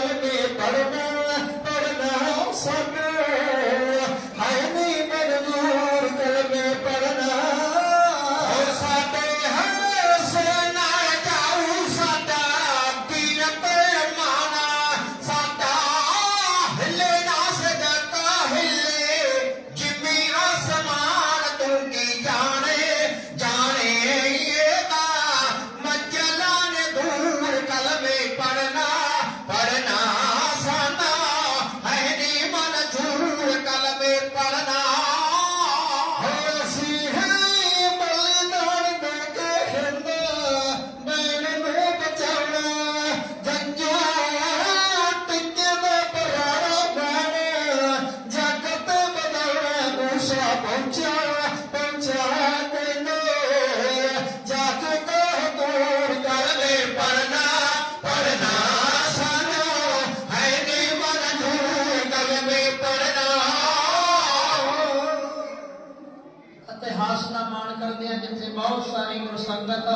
ਚੱਲ ਕੇ ਪੜਨਾ ਪੜਨਾ ਸਭ ਪਹੁੰਚਿਆ ਪਹੁੰਚਿਆ ਤੈਨੂੰ ਜਾ ਕੇ ਕੋਹ ਦੂਰ ਕਰ ਲੈ ਪਰਨਾ ਪਰਨਾ ਸਾਨੂੰ ਹੈ ਨੀ ਮਨ ਦੂਰ ਕਰ ਲੈ ਪਰਨਾ ਇਤਿਹਾਸ ਦਾ ਮਾਣ ਕਰਦੇ ਆ ਜਿੱਥੇ ਬਹੁਤ ਸਾਰੀ ਗੁਰਸੰਗਤ